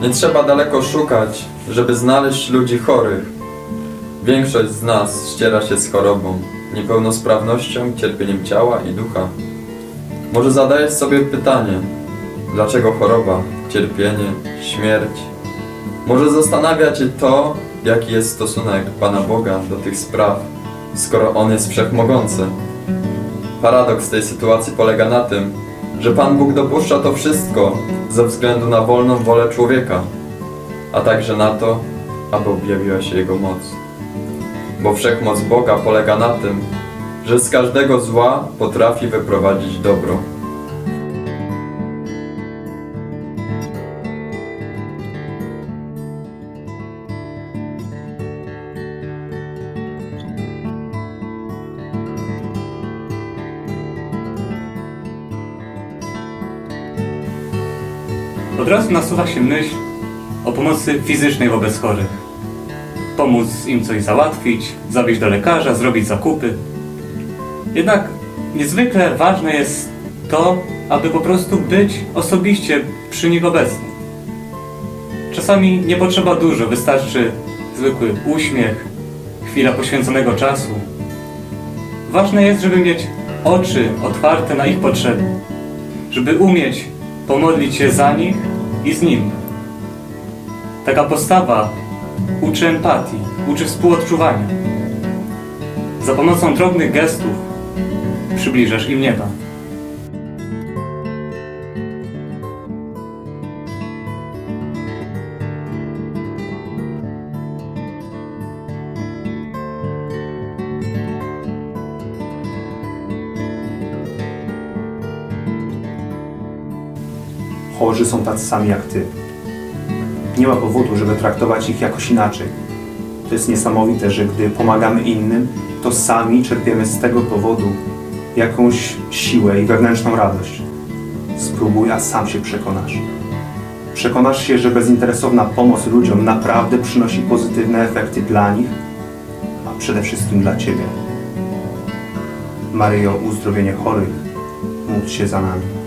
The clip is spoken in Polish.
Nie trzeba daleko szukać, żeby znaleźć ludzi chorych. Większość z nas ściera się z chorobą, niepełnosprawnością, cierpieniem ciała i ducha. Może zadajesz sobie pytanie, dlaczego choroba, cierpienie, śmierć? Może zastanawia Cię to, jaki jest stosunek Pana Boga do tych spraw, skoro On jest wszechmogący. Paradoks tej sytuacji polega na tym, że Pan Bóg dopuszcza to wszystko ze względu na wolną wolę człowieka, a także na to, aby objawiła się Jego moc. Bo wszechmoc Boga polega na tym, że z każdego zła potrafi wyprowadzić dobro. Od razu nasuwa się myśl o pomocy fizycznej wobec chorych. Pomóc im coś załatwić, zawieźć do lekarza, zrobić zakupy. Jednak niezwykle ważne jest to, aby po prostu być osobiście przy nich obecnym. Czasami nie potrzeba dużo, wystarczy zwykły uśmiech, chwila poświęconego czasu. Ważne jest, żeby mieć oczy otwarte na ich potrzeby, żeby umieć pomodlić się za nich i z nim. Taka postawa uczy empatii, uczy współodczuwania. Za pomocą drobnych gestów przybliżasz im nieba. Chorzy są tacy sami jak ty. Nie ma powodu, żeby traktować ich jakoś inaczej. To jest niesamowite, że gdy pomagamy innym, to sami czerpiemy z tego powodu jakąś siłę i wewnętrzną radość. Spróbuj, a sam się przekonasz. Przekonasz się, że bezinteresowna pomoc ludziom naprawdę przynosi pozytywne efekty dla nich, a przede wszystkim dla Ciebie. Maryjo, uzdrowienie chorych, módl się za nami.